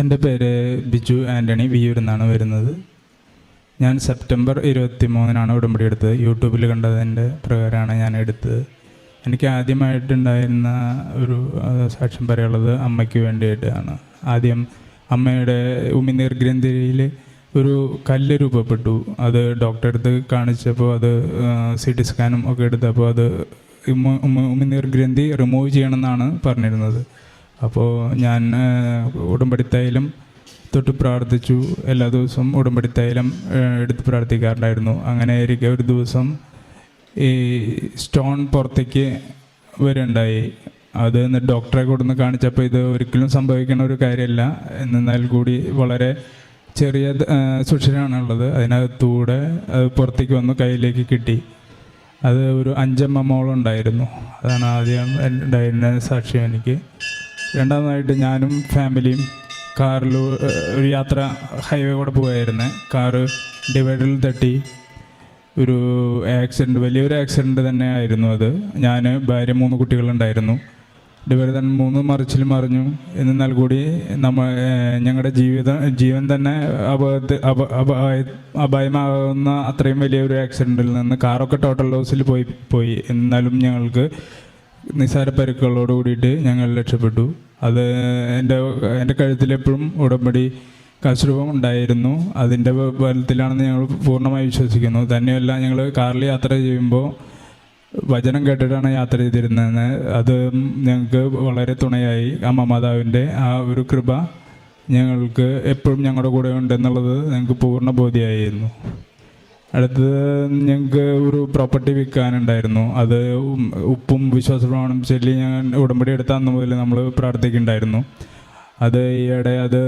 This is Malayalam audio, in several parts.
എന്റെ പേര് ബിജു ആന്റണി വിയൂർ എന്നാണ് വരുന്നത്. ഞാൻ സെപ്റ്റംബർ ഇരുപത്തി മൂന്നിനാണ് ഉടമ്പടി എടുത്തത്. യൂട്യൂബിൽ കണ്ടതിന്റെ പ്രകാരമാണ് ഞാൻ എടുത്തത്. എനിക്ക് ആദ്യമായിട്ടുണ്ടായിരുന്ന ഒരു സാക്ഷ്യം പറയാനുള്ളത് അമ്മയ്ക്ക് വേണ്ടിയിട്ടാണ്. ആദ്യം അമ്മയുടെ ഉമിനീർ ഗ്രന്ഥിയിൽ ഒരു കല്ല് രൂപപ്പെട്ടു. അത് ഡോക്ടറെ അടുത്ത് കാണിച്ചപ്പോൾ അത് സി ടി സ്കാനും ഒക്കെ എടുത്തപ്പോൾ അത് ഉമിനീർ ഗ്രന്ഥി റിമൂവ് ചെയ്യണമെന്നാണ് പറഞ്ഞിരുന്നത്. അപ്പോൾ ഞാൻ ഉടമ്പടിത്തൈലം ഉടമ്പടി തൊട്ട് പ്രാർത്ഥിച്ചു. എല്ലാ ദിവസവും ഉടമ്പടിത്തൈലം എടുത്ത് പ്രാർത്ഥിക്കാറുണ്ടായിരുന്നു. അങ്ങനെ ഇരിക്കെ ഒരു ദിവസം ഈ സ്റ്റോൺ പുറത്തേക്ക് വരുണ്ടായി. അത് ഡോക്ടറെ കൊടുന്ന് കാണിച്ചപ്പോൾ ഇത് ഒരിക്കലും സംഭവിക്കുന്ന ഒരു കാര്യമല്ല എന്നാൽ കൂടി വളരെ ചെറിയ സുഷിരാണുള്ളത്. അതിനകത്തൂടെ അത് പുറത്തേക്ക് വന്ന് കയ്യിലേക്ക് കിട്ടി. അത് ഒരു അഞ്ചമ്മ മോളുണ്ടായിരുന്നു. അതാണ് ആദ്യം ഉണ്ടായിരുന്ന സാക്ഷ്യം എനിക്ക്. രണ്ടാമതായിട്ട് ഞാനും ഫാമിലിയും കാറിൽ ഒരു യാത്ര ഹൈവേ കൂടെ പോയായിരുന്നു കാറ് ഡിവൈഡറിൽ തട്ടി. ഒരു ആക്സിഡന്റ് വലിയൊരു ആക്സിഡന്റ് തന്നെ ആയിരുന്നു അത്. ഞാൻ ഭാര്യ മൂന്ന് കുട്ടികളുണ്ടായിരുന്നു. ഡിവൈഡർ തന്നെ മൂന്ന് മറിച്ചിൽ മറിഞ്ഞു. എന്നാൽ കൂടി നമ്മ ഞങ്ങളുടെ ജീവിതം ജീവൻ തന്നെ അപകടത്തിൽ അപ അപായ അപായമാകുന്ന അത്രയും വലിയൊരു ആക്സിഡന്റിൽ നിന്ന് കാറൊക്കെ ടോട്ടൽ ലോസിൽ പോയി പോയി. എന്നാലും ഞങ്ങൾക്ക് നിസ്സാര പരുക്കുകളോട് കൂടിയിട്ട് ഞങ്ങൾ രക്ഷപ്പെട്ടു. അത് എന്റെ എന്റെ കഴുത്തിലെപ്പോഴും ഉടമ്പടി കശുരൂപം ഉണ്ടായിരുന്നു. അതിന്റെ ബലത്തിലാണെന്ന് ഞങ്ങൾ പൂർണമായി വിശ്വസിക്കുന്നു. തന്നെയല്ല ഞങ്ങൾ കാറിൽ യാത്ര ചെയ്യുമ്പോൾ വചനം കേട്ടിട്ടാണ് യാത്ര ചെയ്തിരുന്നത് അത് ഞങ്ങൾക്ക് വളരെ തുണയായി. ആ മാതാവിന്റെ ആ ഒരു കൃപ ഞങ്ങൾക്ക് എപ്പോഴും ഞങ്ങളുടെ കൂടെ ഉണ്ടെന്നുള്ളത് ഞങ്ങൾക്ക് പൂർണ ബോധ്യമായിരുന്നു. അടുത്തത് ഞങ്ങൾക്ക് ഒരു പ്രോപ്പർട്ടി വിൽക്കാനുണ്ടായിരുന്നു. അത് ഉപ്പും വിശ്വാസപ്രമാണം ചൊല്ലി ഞാൻ ഉടമ്പടി എടുത്ത അന്ന് മുതൽ നമ്മൾ പ്രാർത്ഥിക്കുന്നുണ്ടായിരുന്നു. അത് ഈയിടെ അത്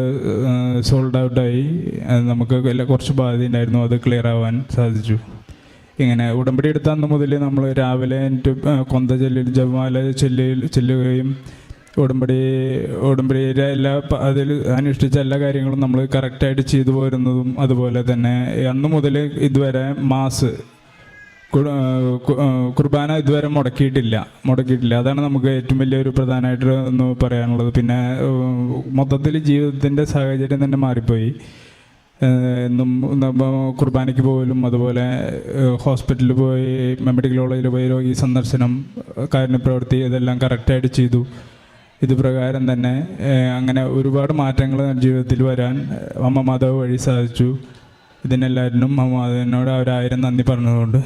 സോൾഡ് ഔട്ടായി നമുക്ക് കുറച്ച് ബാധ്യത ഉണ്ടായിരുന്നു. അത് ക്ലിയർ ആവാൻ സാധിച്ചു. ഇങ്ങനെ ഉടമ്പടി എടുത്ത അന്ന് മുതൽ നമ്മൾ രാവിലെ കൊന്ത ചെല്ലിൽ ജപമാല ചെല്ലി ചെല്ലുകയും ഉടമ്പടി ഉടമ്പടിയിലെ എല്ലാ അതിൽ അനുഷ്ഠിച്ച എല്ലാ കാര്യങ്ങളും നമ്മൾ കറക്റ്റായിട്ട് ചെയ്തു പോരുന്നതും അതുപോലെ തന്നെ അന്ന് മുതൽ ഇതുവരെ മാസ് കുർബാന ഇതുവരെ മുടക്കിയിട്ടില്ല മുടക്കിയിട്ടില്ല. അതാണ് നമുക്ക് ഏറ്റവും വലിയൊരു പ്രധാനമായിട്ട് ഒന്ന് പറയാനുള്ളത്. പിന്നെ മൊത്തത്തിൽ ജീവിതത്തിന്റെ സാഹചര്യം തന്നെ മാറിപ്പോയി. എന്നും കുർബാനയ്ക്ക് പോകലും അതുപോലെ ഹോസ്പിറ്റലിൽ പോയി മെഡിക്കൽ കോളേജിൽ പോയി രോഗി സന്ദർശനം കാരുണ്യപ്രവൃത്തി ഇതെല്ലാം കറക്റ്റായിട്ട് ചെയ്തു. ഇത് പ്രകാരം തന്നെ അങ്ങനെ ഒരുപാട് മാറ്റങ്ങൾ ജീവിതത്തിൽ വരാൻ അമ്മ മാതാവ് വഴി സാധിച്ചു. ഇതിനെല്ലാവരിനും അമ്മ മാധവനോട് അവരായിരം നന്ദി പറഞ്ഞതുകൊണ്ട്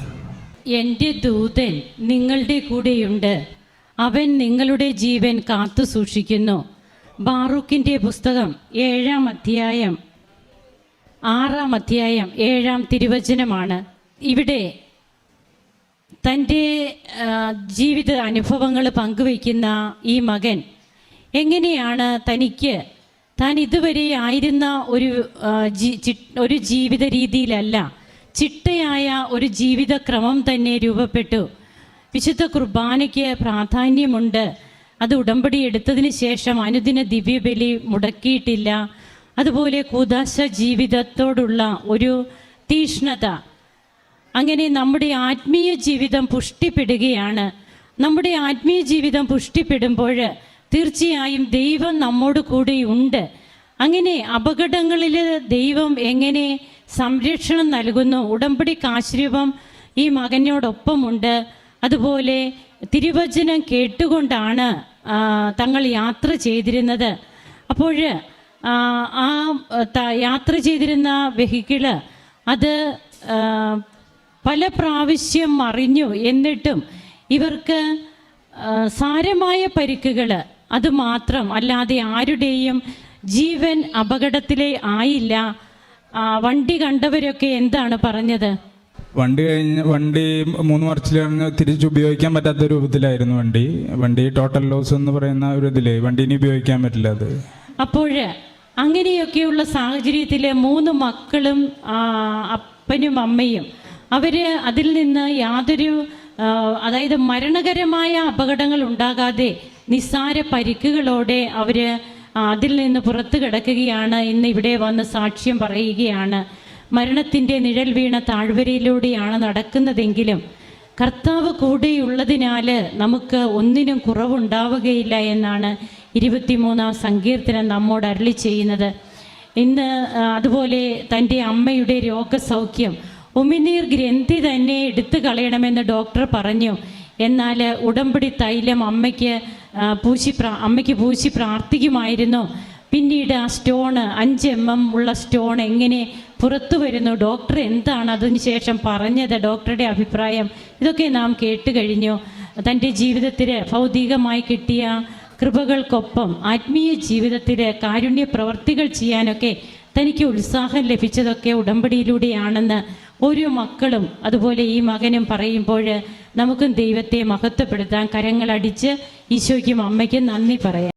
എന്റെ ദൂതൻ നിങ്ങളുടെ കൂടെയുണ്ട്. അവൻ നിങ്ങളുടെ ജീവൻ കാത്തു സൂക്ഷിക്കുന്നു. ബാറൂഖിന്റെ പുസ്തകം ഏഴാം അധ്യായം ആറാം അധ്യായം ഏഴാം തിരുവചനമാണ്. ഇവിടെ തന്റെ ജീവിത അനുഭവങ്ങൾ പങ്കുവയ്ക്കുന്ന ഈ മകൻ എങ്ങനെയാണ് തനിക്ക് താൻ ഇതുവരെ ആയിരുന്ന ഒരു ഒരു ജീവിത രീതിയിലല്ല ചിട്ടയായ ഒരു ജീവിതക്രമം തന്നെ രൂപപ്പെട്ടു. വിശുദ്ധ കുർബാനയ്ക്ക് പ്രാധാന്യമുണ്ട്. അത് ഉടമ്പടി എടുത്തതിന് ശേഷം അനുദിന ദിവ്യബലി മുടക്കിയിട്ടില്ല. അതുപോലെ കൂതാശ ജീവിതത്തോടുള്ള ഒരു തീഷ്ണത. അങ്ങനെ നമ്മുടെ ആത്മീയ ജീവിതം പുഷ്ടിപ്പെടുകയാണ്. നമ്മുടെ ആത്മീയ ജീവിതം പുഷ്ടിപ്പെടുമ്പോൾ തീർച്ചയായും ദൈവം നമ്മോട് കൂടെ ഉണ്ട്. അങ്ങനെ അപകടങ്ങളിൽ ദൈവം എങ്ങനെ സംരക്ഷണം നൽകുന്നു? ഉടമ്പടി കാശ്രൂപം ഈ മകനോടൊപ്പമുണ്ട്. അതുപോലെ തിരുവചനം കേട്ടുകൊണ്ടാണ് തങ്ങൾ യാത്ര ചെയ്തിരുന്നത്. അപ്പോൾ ആ യാത്ര ചെയ്തിരുന്ന വെഹിക്കിൾ അത് പല പ്രാവശ്യം മറിഞ്ഞു. എന്നിട്ടും ഇവർക്ക് സാരമായ പരിക്കുകൾ അത് മാത്രം അല്ലാതെ ആരുടെയും ജീവൻ അപകടത്തിലെ ആയില്ല. വണ്ടി കണ്ടവരൊക്കെ എന്താണ് പറഞ്ഞത്? വണ്ടി കഴിഞ്ഞ വണ്ടി മൂന്ന് കഴിഞ്ഞ് തിരിച്ച് ഉപയോഗിക്കാൻ പറ്റാത്ത രൂപത്തിലായിരുന്നു വണ്ടി. വണ്ടി ടോട്ടൽ ലോസ് എന്ന് പറയുന്ന ഒരു ഇതിൽ വണ്ടിനെ ഉപയോഗിക്കാൻ പറ്റില്ല അത്. അപ്പോൾ അങ്ങനെയൊക്കെയുള്ള സാഹചര്യത്തിൽ മൂന്ന് മക്കളും അപ്പനും അമ്മയും അവർ അതിൽ നിന്ന് യാതൊരു അതായത് മരണകരമായ അപകടങ്ങൾ ഉണ്ടാകാതെ നിസ്സാര പരിക്കുകളോടെ അവർ അതിൽ നിന്ന് പുറത്തു കിടക്കുകയാണ്. ഇന്ന് ഇവിടെ വന്ന് സാക്ഷ്യം പറയുകയാണ്. മരണത്തിന്റെ നിഴൽ വീണ താഴ്വരയിലൂടെയാണ് നടക്കുന്നതെങ്കിലും കർത്താവ് കൂടെയുള്ളതിനാൽ നമുക്ക് ഒന്നിനും കുറവുണ്ടാവുകയില്ല എന്നാണ് ഇരുപത്തിമൂന്നാം സങ്കീർത്തനം നമ്മോട് അരളി ചെയ്യുന്നത്. ഇന്ന് അതുപോലെ തന്റെ അമ്മയുടെ രോഗസൗഖ്യം ഉമിനീർ ഗ്രന്ഥി തന്നെ എടുത്തു കളയണമെന്ന് ഡോക്ടർ പറഞ്ഞു. എന്നാൽ ഉടമ്പടി തൈലം അമ്മയ്ക്ക് പൂശി പ്രാ അമ്മയ്ക്ക് പൂശി പ്രാർത്ഥിക്കുമായിരുന്നു. പിന്നീട് ആ സ്റ്റോണ് അഞ്ച് എം എം ഉള്ള സ്റ്റോൺ എങ്ങനെ പുറത്തു വരുന്നു? ഡോക്ടർ എന്താണ് അതിന് ശേഷം പറഞ്ഞത്? ഡോക്ടറുടെ അഭിപ്രായം ഇതൊക്കെ നാം കേട്ട് കഴിഞ്ഞു. തന്റെ ജീവിതത്തിൽ ഭൗതികമായി കിട്ടിയ കൃപകൾക്കൊപ്പം ആത്മീയ ജീവിതത്തിൽ കാരുണ്യ പ്രവർത്തികൾ ചെയ്യാനൊക്കെ തനിക്ക് ഉത്സാഹം ലഭിച്ചതൊക്കെ ഉടമ്പടിയിലൂടെയാണെന്ന് ഓരോ മക്കളും അതുപോലെ ഈ മകനും പറയുമ്പോൾ നമുക്കും ദൈവത്തെ മഹത്വപ്പെടുത്താൻ കരങ്ങളടിച്ച് ഈശോയ്ക്കും അമ്മയ്ക്കും നന്ദി പറയാം.